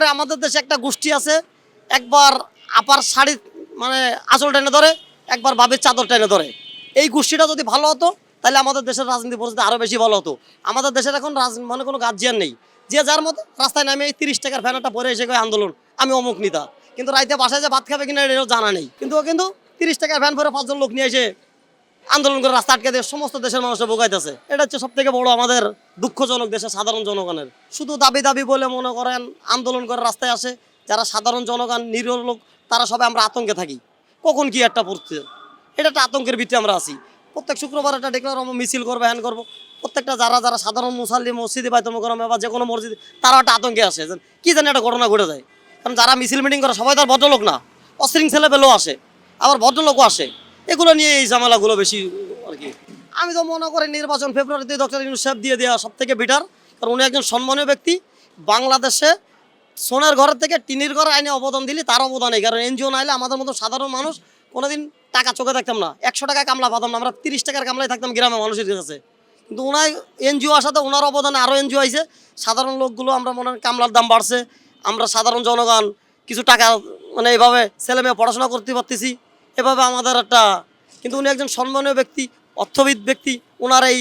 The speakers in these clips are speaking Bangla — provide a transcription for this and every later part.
আমাদের দেশে একটা গোষ্ঠী আছে, একবার আপার শাড়ি মানে আঁচল টেনে ধরে, একবার বাবের চাদর টেনে ধরে। এই গোষ্ঠীটা যদি ভালো হতো, তাহলে আমাদের দেশের রাজনীতি পরিস্থিতি আরও বেশি ভালো হতো। আমাদের দেশের এখন মানে কোনো গার্জিয়ান নেই। যে যার মতো, রাস্তায় নামে এই তিরিশ টাকার ফ্যানটা পরে এসে আন্দোলন, আমি অমুক নিতা। কিন্তু রাইতে বাসায় যে ভাত খাবে কিনা এটাও জানা নেই। কিন্তু কিন্তু তিরিশ টাকার ফ্যান পরে পাঁচজন লোক নিয়ে এসে আন্দোলন করে রাস্তা আটকে দিয়ে সমস্ত দেশের মানুষে বোকাইতেছে এটা হচ্ছে সব থেকে বড় আমাদের দুঃখজনক দেশের সাধারণ জনগণের। শুধু দাবি দাবি বলে মনে করেন আন্দোলন করে রাস্তায় আসে, যারা সাধারণ জনগণ, নিরীহ লোক, তারা সবাই আমরা আতঙ্কে থাকি। কখন কি একটা পড়ছে? এটা একটা আতঙ্কের ভিত্তি আমরা আছি। প্রত্যেক শুক্রবার একটা ডেক্লার মিছিল করব হ্যান করব। প্রত্যেকটা যারা যারা সাধারণ মুসাল্লি, মসজিদে, বাইতুল মোকারমে বা যে কোনো মসজিদে তারা একটা আতঙ্কে আসে কি জানি একটা ঘটনা ঘটে যায়। কারণ যারা মিছিল মিটিং করে, সবাই তার ভদ্রলোক না। অশৃঙ্খলা ছেলে পেলেও আসে। আবার ভদ্রলোকও আসে। এগুলো নিয়ে এই ঝামেলাগুলো বেশি আর কি। আমি তো মনে করি নির্বাচন ফেব্রুয়ারিতে ডক্টর ইউনুস সাহেব দিয়ে দেওয়া সব থেকে বেটার কারণ উনি একজন সম্মানীয় ব্যক্তি। বাংলাদেশে সোনার ঘরের থেকে টিনের ঘরে আইনে অবদান দিলে তার অবদান নেই, কারণ এনজিও না আমাদের মতো সাধারণ মানুষ কোনোদিন টাকা চোখে থাকতাম না। একশো টাকা কামলা পাতাম না, আমরা তিরিশ টাকার কামলায় থাকতাম গ্রামে মানুষের কাছে। কিন্তু ওনার এনজিও আসাতে ওনার অবদানে আরও এনজিও আইছে। সাধারণ লোকগুলো আমরা মনে হয় কামলার দাম বাড়ছে, আমরা সাধারণ জনগণ, কিছু টাকা মানে এভাবে ছেলে মেয়ে পড়াশোনা করতে পারতেছি। এভাবে আমাদের একটা, কিন্তু উনি একজন সম্মানীয় ব্যক্তি, অর্থবিদ ব্যক্তি ওনার এই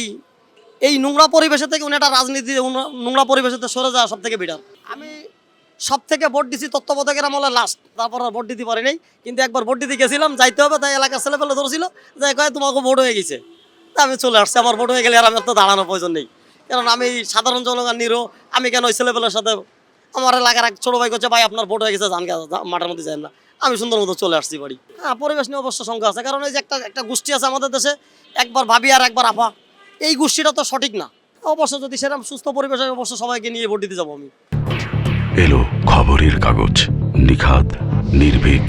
এই নোংরা পরিবেশে থেকে উনি একটা রাজনীতি নোংরা পরিবেশে থেকে সরে যাওয়া সব থেকে বেটার আমি সব থেকে ভোট দিছি তত্ত্বাবধায়কের আমলে লাস্ট তারপর আর ভোট দিতে পারি নাই, কিন্তু একবার ভোট দিতে গেছিলাম, যাইতে হবে, তাই এলাকার ছেলে পেলে ধরছিল, যাই কয়ে, তোমাকে ভোট হয়ে গেছে। তা আমি চলে আসছি আমার ভোট হয়ে গেলে আর আমার তো দাঁড়ানোর প্রয়োজন নেই। কারণ আমি সাধারণ জনগণ নিরো আমি কেন ওই ছেলেপেলের সাথে, আমার এলাকার এক ছোটো ভাই করছে ভাই, আপনার ভোট হয়ে গেছে জান মাঠের মধ্যে যাই না। আমি সুন্দর মতো চলে আসছি বাড়ি। হ্যাঁ পরিবেশ নিয়ে অবশ্য শঙ্কা আছে, কারণ এই যে একটা একটা গোষ্ঠী আছে আমাদের দেশে, একবার ভাবি আর একবার আফা এই গোষ্ঠীটা তো সঠিক না। অবশ্য যদি সেরকম সুস্থ পরিবেশ অবশ্য সবাইকে নিয়ে ভোট দিতে যাব আমি। এলো খবরের কাগজ নিখাত নির্ভীক,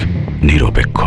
নিরপেক্ষ।